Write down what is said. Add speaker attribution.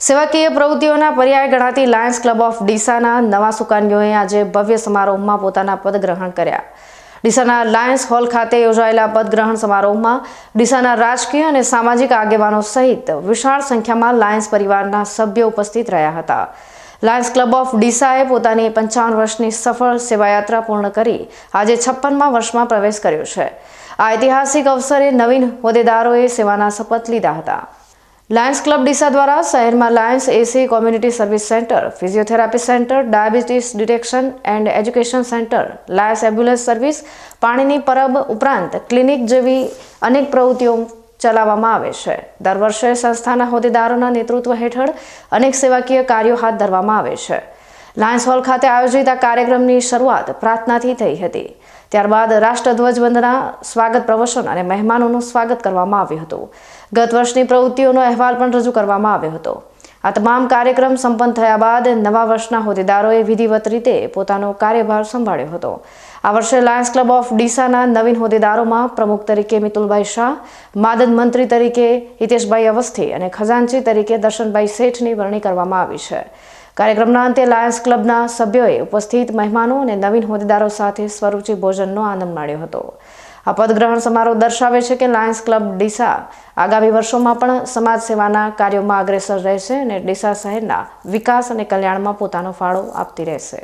Speaker 1: સેવાકીય પ્રવૃત્તિઓના પર્યાય ગણાતી લાયન્સ ક્લબ ઓફ ડીસાના નવા સુકાનીઓએ આજે ભવ્ય સમારોહમાં પોતાના પદ ગ્રહણ કર્યા. ડીસાના લાયન્સ હોલ ખાતે યોજાયેલા પદગ્રહણ સમારોહમાં ડીસાના રાજકીય અને સામાજિક આગેવાનો સહિત વિશાળ સંખ્યામાં લાયન્સ પરિવારના સભ્યો ઉપસ્થિત રહ્યા હતા. લાયન્સ ક્લબ ઓફ ડીસાએ પોતાની પંચાવન વર્ષની સફળ સેવાયાત્રા પૂર્ણ કરી આજે છપ્પનમાં વર્ષમાં પ્રવેશ કર્યો છે. આ ઐતિહાસિક અવસરે નવીન હોદ્દેદારોએ સેવાના શપથ લીધા હતા. લાયન્સ ક્લબ ડીસા દ્વારા શહેરમાં lions AC community service centre, physiotherapy centre, diabetes detection and education centre, lions ambulance service, પાણીની પરબ ઉપરાંત ક્લિનિક જેવી અનેક પ્રવૃત્તિઓ ચલાવવામાં આવે છે. દર વર્ષે સંસ્થાના હોદ્દેદારોના નેતૃત્વ હેઠળ અનેક સેવાકીય કાર્યો હાથ ધરવામાં આવે છે. લાયન્સ હોલ ખાતે આયોજિત આ કાર્યક્રમની શરૂઆત પ્રાર્થનાથી થઈ હતી. ત્યારબાદ રાષ્ટ્રધ્વજ વંદના, સ્વાગત પ્રવચન અને મહેમાનોનું સ્વાગત કરવામાં આવ્યું હતું. ગત વર્ષની પ્રવૃત્તિઓનો અહેવાલ પણ રજૂ કરવામાં આવ્યો હતો. આ તમામ કાર્યક્રમ સંપન્ન થયા બાદ નવા વર્ષના હોદ્દેદારોએ વિધિવત રીતે પોતાનો કાર્યભાર સંભાળ્યો હતો. આ વર્ષે લાયન્સ ક્લબ ઓફ ડીસાના નવીન હોદ્દેદારોમાં પ્રમુખ તરીકે મિતુલભાઈ શાહ માદદ મંત્રી તરીકે હિતેશભાઈ અવસ્થી અને ખજાનચી તરીકે દર્શનભાઈ શેઠની વરણી કરવામાં આવી છે. કાર્યક્રમના અંતે લાયન્સ ક્લબના સભ્યોએ ઉપસ્થિત મહેમાનો અને નવીન હોદ્દેદારો સાથે સ્વરૂચિ ભોજનનો આનંદ માણ્યો હતો. આ પદગ્રહણ સમારોહ દર્શાવે છે કે લાયન્સ ક્લબ ડીસા આગામી વર્ષોમાં પણ સમાજ સેવાના કાર્યોમાં અગ્રેસર રહેશે અને ડીસા શહેરના વિકાસ અને કલ્યાણમાં પોતાનો ફાળો આપતી રહેશે.